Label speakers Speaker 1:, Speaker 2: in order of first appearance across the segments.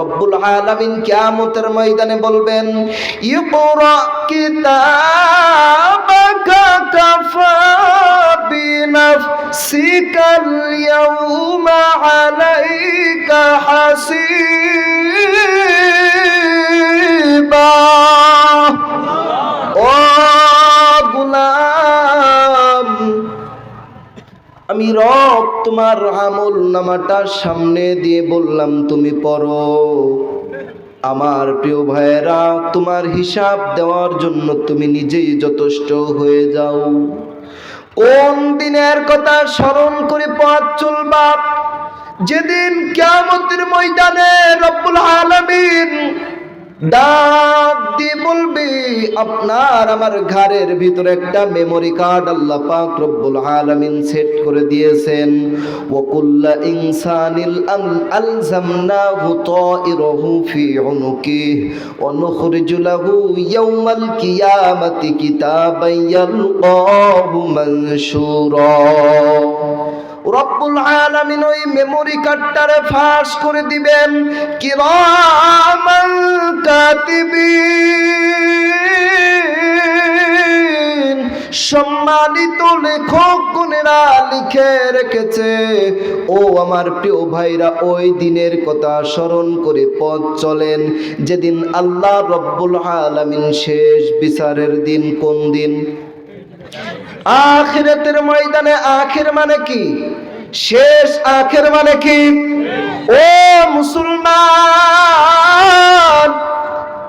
Speaker 1: রব্বুল আলামিন কিয়ামতের ময়দানে বলবেন ইকরা কিতাবাকা কাফা বিনাফসিকাল ইয়াউমা আলাইকা হাসিবা। ও গুলাম! আমি রব তোমার আমল নামাটা সামনে দিয়ে বললাম, তুমি পড়ো। আমার প্রিয় ভাইয়েরা, তোমার হিসাব দেওয়ার জন্য তুমি নিজেই যথেষ্ট হয়ে যাও। কোন দিনের কথা স্মরণ করে পথ চলবা? যেদিন কিয়ামতের ময়দানে রব্বুল আলামিন দিয়ে বলবে আপনার আমার ঘরের ভিতরে একটা মেমোরি কার্ড আল্লাহ পাক রব্বুল আলামিন সেট করে দিয়েছেন। ওয়াকুল্লা ইনসানিল আলজামনাহু তাইরাহু ফি উনুকি ওয়া লাহু ইয়াওমাল কিয়ামাতি কিতাবান ইয়ালকাহু মানশুরা। রব্বুল আলামিন ওই মেমোরি কার্ডটারে ফাঁস করে দিবেন। কিরামান কাতিবিন। সম্মানিত লেখক গুণেরা লিখে রেখেছে। ও আমার প্রিয় ভাইরা, ওই দিনের কথা স্মরণ করে পথ চলেন। যেদিন আল্লাহ রব্বুল আলামিন শেষ বিচারের দিন কোন দিন? আখিরাতের ময়দানে আখির মানে কি? শেষ আখের মানে কি? ও মুসলমান,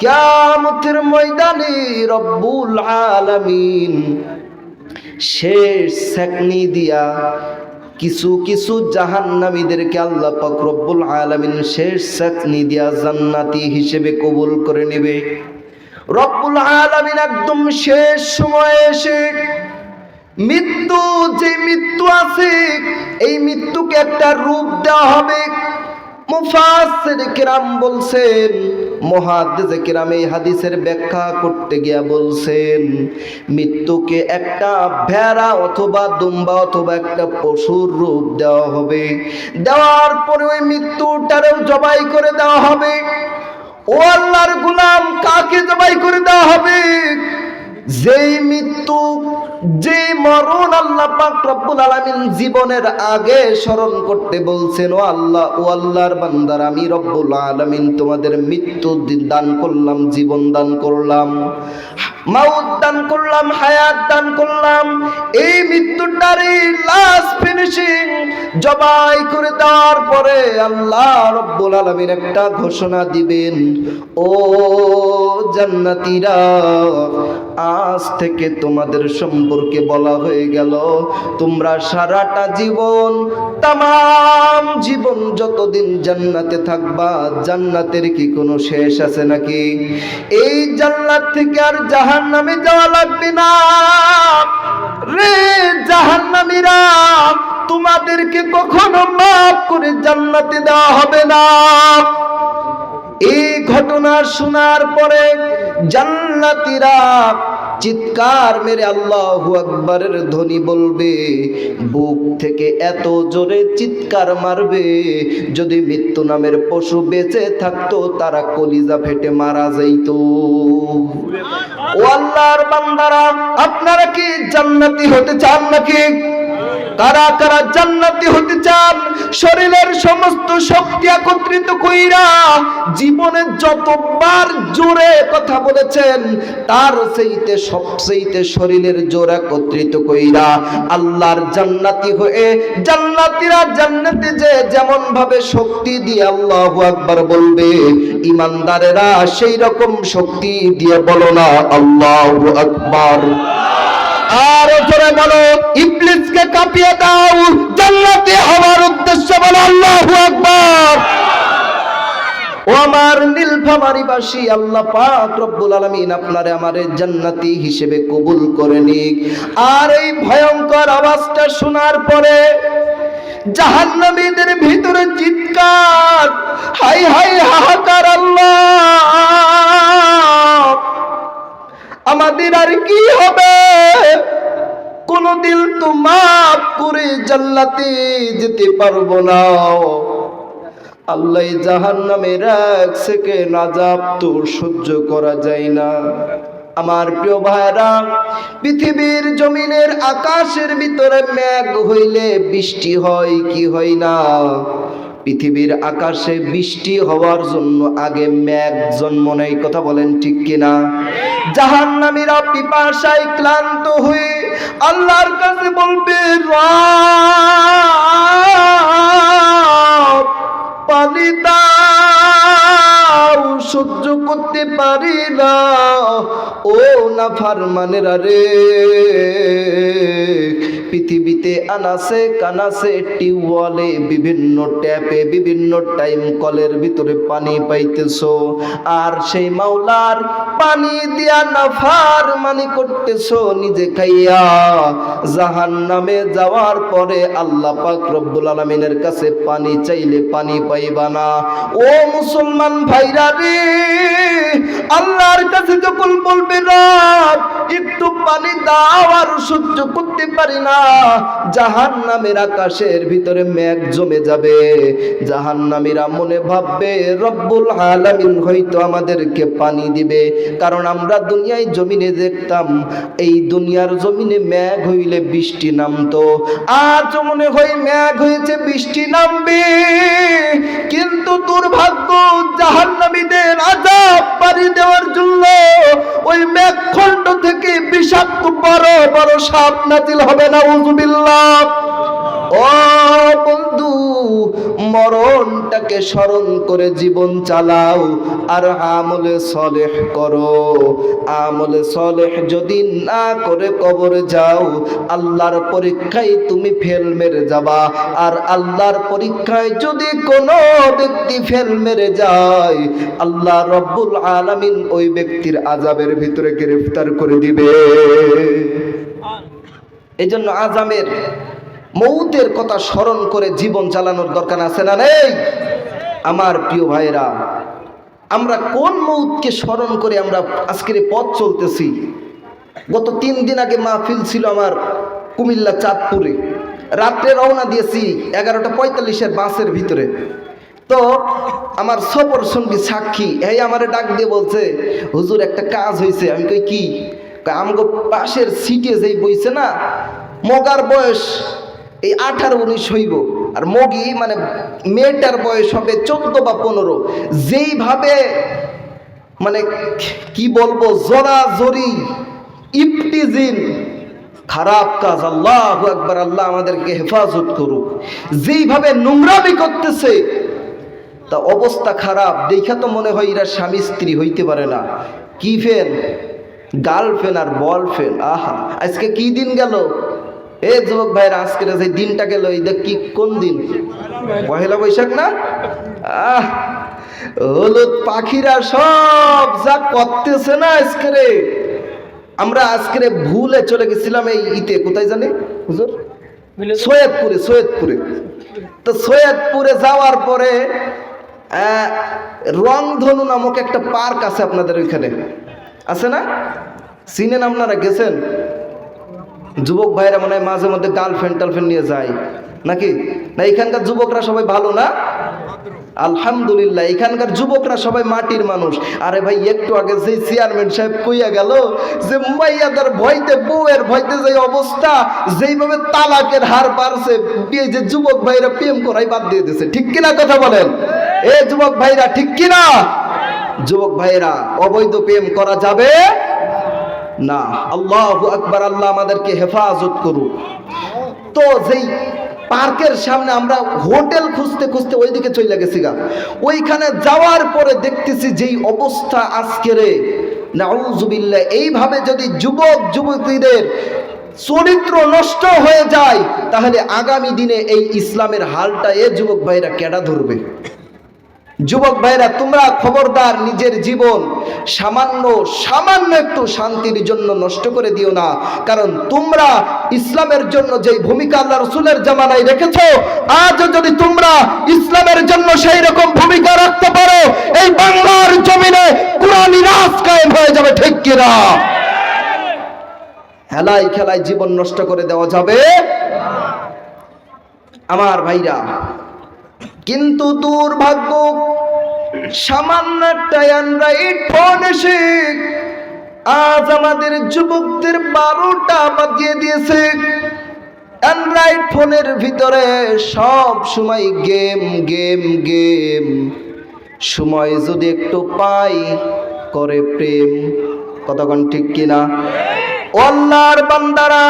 Speaker 1: কিয়ামতের ময়দানে রব্বুল আলামিন শেষ সেকনি দিয়া কিছু কিছু জাহান্নামীদেরকে আল্লাহ পাক রব্বুল আলামিন শেষ সেকনি দিয়া জান্নাতি হিসেবে কবুল করে নেবে। রব্বুল আলামিন একদম শেষ সময়ে এসে মৃত্যু, যে মৃত্যু আছে, এই মৃত্যুকে একটা রূপ দেওয়া হবে। মুফাসসির কিরাম বলছেন, মুহাদ্দিসে কিরাম এই হাদিসের ব্যাখ্যা করতে গিয়া বলছেন, মৃত্যুকে একটা ভেড়া অথবা দুম্বা অথবা একটা পশুর রূপ দেওয়া হবে। দেওয়ার পরে ওই মৃত্যুটারেও জবাই করে দেওয়া হবে। ও আল্লাহর গুলাম কাকে জবাই করে দেওয়া হবে? যেই মৃত্যু যে মরণ আল্লাহ পাক আলামিন জীবনের আগে স্মরণ করতে বলছেন, ও আল্লাহ, ও আল্লাহর বান্দার, আমি রব্বুল আলামিন তোমাদের মৃত্যু দান করলাম, জীবন দান করলাম। মাউত দান করলাম, হায়াত দান করলাম, এই মৃত্যুটার এই লাস্ট ফিনিশিং জবাই করে দেওয়ার পরে আল্লাহ রব্বুল আলামিন একটা ঘোষণা দিবেন, ও জান্নাতীরা, আজ থেকে তোমাদের সম্পর্কে বলা হয়ে গেল, তোমরা সারাটা জীবন তাম জীবন যতদিন জান্নাতে থাকবা, জান্নাতের কি কোনো শেষ আছে নাকি? এই জান্নাত থেকে আর জাহান নামে যাওয়া লাগবে না। রে জাহান নামীরা তোমাদেরকে কখনো মাফ করে জান্নাতে দেওয়া হবে না। এই ঘটনা শোনার পরে জান্নাতীরা চিৎকার মেরে আল্লাহ আকবরের ধ্বনি বলবে, বুক থেকে এত জোরে চিৎকার মারবে, যদি মৃত্যু নামের পশু বেঁচে থাকতো, তারা কলিজা ফেটে মারা যাইতো। ও আল্লাহর বান্দারা, আপনারা কি জান্নাতি হতে চান নাকি? কারা কারা জান্নাতি হতে চান, শরীরের সমস্ত শক্তি একত্রিত কইরা জীবনে যতবার জোরে কথা বলেছেন, তার সেইতে সবচেয়েতে শরীরের জোর একত্রিত কইরা আল্লাহর জান্নাতি হয়ে জান্নাতীরা জান্নাতে যে যেমন ভাবে শক্তি দিয়ে আল্লাহু আকবার বলবে, ইমানদারেরা সেই রকম শক্তি দিয়ে বলো না, আল্লাহু আকবার। আর জোরে বলো, ইবলিসকে কাঁপিয়ে দাও, জান্নাতে হওয়ার উদ্দেশ্য বলো আল্লাহু আকবার। ও আমার নীলফামারিবাসী, আল্লাহ পাক রব্বুল আলামিন আপনারে আমারে জান্নাতি হিসেবে কবুল করে নিক। আর এই ভয়ঙ্কর আওয়াজটা শোনার পরে জাহান্নামীদের ভিতরে চিৎকার, হাই হাই, হাহাকার আল্লাহ। আমাদের আর কি হবে? কোনদিন তো মাফ করে জান্নাতে যেতে পারব না। আল্লাহ জাহান নামের এক সেকেন্ড তো সহ্য করা যায় না। আমার প্রিয় ভাইরা পৃথিবীর জমিনের আকাশের ভিতরে মেঘ হইলে বৃষ্টি হয় কি হয় না? পৃথিবীর আকাশে বৃষ্টি হওয়ার জন্য আগে মেঘ জন্ম নেই কথা বলেন ঠিক কিনা? জাহান নামীরা পিপাসায় ক্লান্ত হয়ে আল্লাহর কাছে বলবে "রব, পানি দাও সহ্য করতে পারি না। ও না ফারমানেরা রে পৃথিবীতে আনাসে কানাসে টিউবওয়েলে বিভিন্ন ট্যাপে বিভিন্ন টাইম কলের ভিতরে পানি পাইতেছ। আর সেই মাওলার পানি দিয়া নাফার মানি করতেছ নিজে খাইয়া। জাহান নামে যাওয়ার পরে আল্লাহ পাক রব্বুল আলমিনের কাছে পানি চাইলে পানি পাইবা না। ও মুসলমান ভাইরা রে, আল্লাহর কাছে যখন বলবে, রব একটু পানি দাও আর সহ্য করতে পারি না। জাহান নামের আকাশের ভিতরে মেঘ জমে যাবে। জাহান নামীরা মনে ভাববে, রব্বুল আলামিন হয়তো আমাদেরকে পানি দিবে। কারণ আমরা দুনিয়ায় জমিনে দেখতাম, এই দুনিয়ার জমিনে মেঘ হইলে বৃষ্টি নামতো। আজ মনে হয় মেঘ হয়েছে, বৃষ্টি নামবে। কিন্তু দুর্ভাগ্য, জাহান্নামীদের আজাব পানি দেওয়ার জন্য ওই মেঘখণ্ড থেকে বিষাক্ত বড় বড় সাপ নাজিল হবে না উজুবিল্লাহ ও বন্ধু মরণটাকে স্মরণ করে জীবন চালাও আর আমলে সলেহ করো। আমলে সলেহ যদি না করে কবরে যাও আল্লাহর পরীক্ষায় তুমি ফেল মেরে যাবা। আর আল্লাহর পরীক্ষায় যদি কোনো ব্যক্তি ফেল মেরে যায় আল্লাহ রব্বুল আলামিন ওই ব্যক্তির আজাবের ভিতরে গ্রেফতার করে দিবে। এই জন্য আজামের মৌতের কথা স্মরণ করে জীবন চালানোর দরকার আছে না নেই? আমার প্রিয় ভাইরা আমরা কোন মৌতকে স্মরণ করে আমরা আজকের পথ চলতেছি? গত তিন দিন আগে মাহফিল ছিল আমার কুমিল্লা চাঁদপুরে। রাত্রে রওনা দিয়েছি এগারোটা পঁয়তাল্লিশের বাসের ভিতরে। তো আমার সফর সঙ্গী সাক্ষী, এই আমারে ডাক দিয়ে বলছে, হুজুর, একটা কাজ হয়েছে আমি কই, কি? আমগো পাশের সিটে যেই বইছে না, মগার বয়স এই আঠারো উনিশ হইব। আর মগি মানে মেয়েটার বয়স হবে চোদ্দ বা পনেরো। যেইভাবে মানে কি বলব জরা জরি ইফতিজিন, খারাপ কাজ, আল্লাহ একবার আল্লাহ আমাদেরকে হেফাজত করুক। যেইভাবে নোংরামি করতেছে, তা অবস্থা খারাপ। দেখা তো মনে হয় এরা স্বামী স্ত্রী হইতে পারে না। কি ফেন গার্লফ্রেন্ড আর বল ফ্রেন্ড আহা, আজকে কি দিন গেল? এ যুবক ভাইরা আজকের যে দিনটা গেল এই দেখ কি কোন দিন? পহেলা বৈশাখ না? আহ হলুদ পাখিরা সব যা করতেছে না আজকে রে। আমরা আজকে ভুলে চলে গেছিলাম এই ইতে। কোথায় জানি? হুজুর? সৈয়দপুরে সৈয়দপুরে। তো সৈয়দপুরে যাওয়ার পরে রংধনু নামক একটা পার্ক আছে আপনাদের ওইখানে। আছে না? চিনেন আপনারা গেছেন? যুবক ভাইরা মনে হয় মাঝে মধ্যে গার্লফ্রেন্ড টার্লফ্রেন্ড নিয়ে যায়। নাকি? না, এখানকার যুবকরা সবাই ভালো না? আলহামদুলিল্লাহ, এখানকার যুবকরা সবাই মাটির মানুষ। আরে ভাই, একটু আগে সেই চেয়ারম্যান সাহেব কইয়া গেল যে মাইয়াদের ভয়তে, বউয়ের ভয়তে যে অবস্থা, যেইভাবে তালাকের হার বাড়ছে, এই যে যুবক ভাইরা প্রেম করাই বাদ দিয়ে দিছে। ঠিক কিনা কথা বলেন? এ যুবক ভাইরা, ঠিক কিনা? যুবক ভাইরা, অবৈধ প্রেম করা যাবে না, আল্লাহ আকবার, আল্লাহ আমাদেরকে হেফাজত করুক। তো যেই পার্কের সামনে আমরা হোটেল খুঁজতে খুঁজতে ওইদিকে চলে গেছি গা। ওইখানে যাওয়ার পরে দেখতেছি যেই অবস্থা আজকেরে নাউজুবিল্লাহ এইভাবে যদি যুবক, যুবতীদের চরিত্র নষ্ট হয়ে যায়, তাহলে আগামী দিনে এই ইসলামের হালটা এ যুবক ভাইরা কেডা ধরবে? যুবক ভাইরা, তোমরা খবরদার নিজের জীবন সামান্য সামান্য একটু শান্তির জন্য নষ্ট করে দিও না। কারণ তোমরা ইসলামের জন্য যেই ভূমিকা আল্লাহ রসুলের জামানায় রেখেছো, আজও যদি তোমরা ইসলামের জন্য সেই রকম ভূমিকা রাখতে পারো, এই বাংলার জমিনে কোরআনী রাজ কায়েম হয়ে যাবে, ঠিক কিনা হেলাই খেলায় জীবন নষ্ট করে দেওয়া যাবে। আমার ভাইরা কিন্তু দুর্ভাগ্য সামান্য একটা অ্যান্ড্রয়েড ফোন এসে আজ আমাদের যুবকদের বারোটা বাজিয়ে দিয়েছে। অ্যান্ড্রয়েড ফোনের ভিতরে সব সময় গেম গেম গেম সময় যদি একটু পাই, করে প্রেম। কতক্ষণ ঠিক কিনা? অল্লার বান্দারা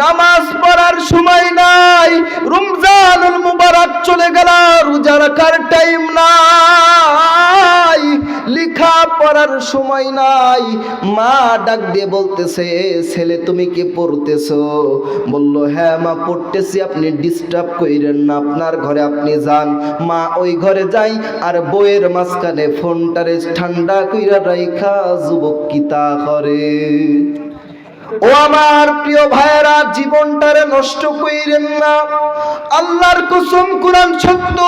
Speaker 1: নামাজ পড়ার সময় নাই। রমজানুল মুবারক চলে গেল রোজা রাখার টাইম নাই। লেখা পড়ার সময় নাই। মা ডাক দিয়ে বলতেছে, ছেলে, তুমি কি পড়তেছো? বলল হ্যাঁ মা, পড়তেছি। আপনি ডিস্টার্ব কইরেন না, আপনার ঘরে আপনি যান। মা ওই ঘরে যাই আর বইয়ের মাঝখানে ফোনটারে ঠান্ডা কইরা রাইখা, যুবক কিতা করে? ও আমার প্রিয় ভাইয়েরা, জীবনটারে নষ্ট কইরেন না। আল্লাহর কসম, কোরআন সত্য,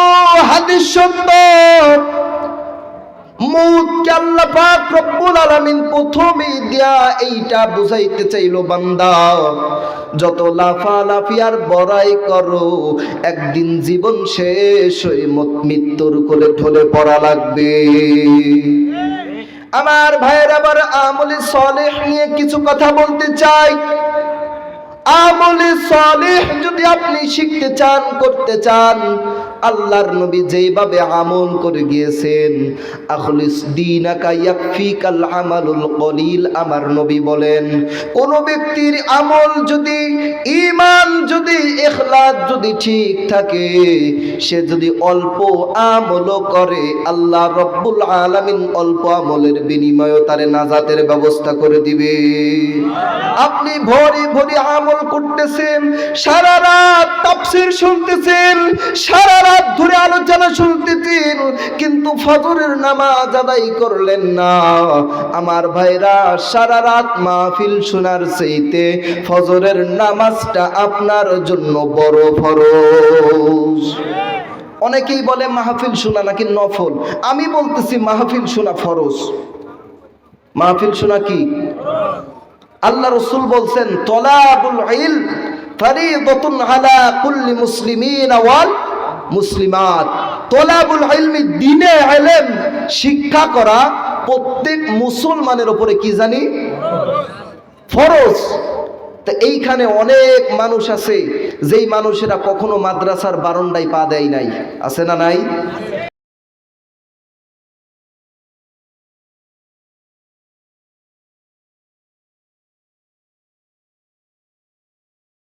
Speaker 1: হাদিস সত্য। প্রথমেই দিয়া এইটা বুঝাইতে চাইলো, বান্দা, যত আর বড়াই করো, একদিন জীবন শেষ হয়ে মত- মৃত্যুর করে ঢলে পড়া লাগবে। আমার ভাইয়ের আবার আমলি সলেহ নিয়ে কিছু কথা বলতে চাই। আমলে সলেহ যদি আপনি শিখতে চান, করতে চান আল্লাহর নবী যেইভাবে আমল করে গিয়েছেন, আখলিস দিনাকা ইয়াকফিকাল আমালুল কলিল আমার নবী বলেন, কোন ব্যক্তির আমল যদি, ঈমান যদি ইখলাস যদি ঠিক থাকে, সে যদি অল্প আমলও করে, আল্লাহ রব্বুল আলামিন অল্প আমলের বিনিময়ে তারে নাজাতের ব্যবস্থা করে দিবে। আপনি ভরি ভরি আমল করতেছেন, সারা রাত তাফসীর শুনতেছেন, সারা রাত ধরে আলোচনা শুনতেছেন, কিন্তু ফজরের নামাজ আদায় করলেন না। আমার ভাইরা, সারা রাত মাহফিল শোনার চাইতে ফজরের নামাজটা আপনার জন্য বড় ফরজ। অনেকেই বলে মাহফিল শোনা নাকি নফল। আমি বলতেছি মাহফিল শোনা ফরজ। মাহফিল শোনা কি? আল্লাহ রসুল বলছেন, তলাবুল ইল ফরিদতুন আলা কুল্লি মুসলিমিন ওয়াল মুসলিমাত। তোলাবুল ইলমি, দিনে ইলম শিক্ষা করা প্রত্যেক মুসলমানের ওপরে কি জানি? ফরজ। তা এইখানে অনেক মানুষ আছে, যেই মানুষেরা কখনো মাদ্রাসার বারণ্ডায় পা দেয় নাই। আছে না নাই?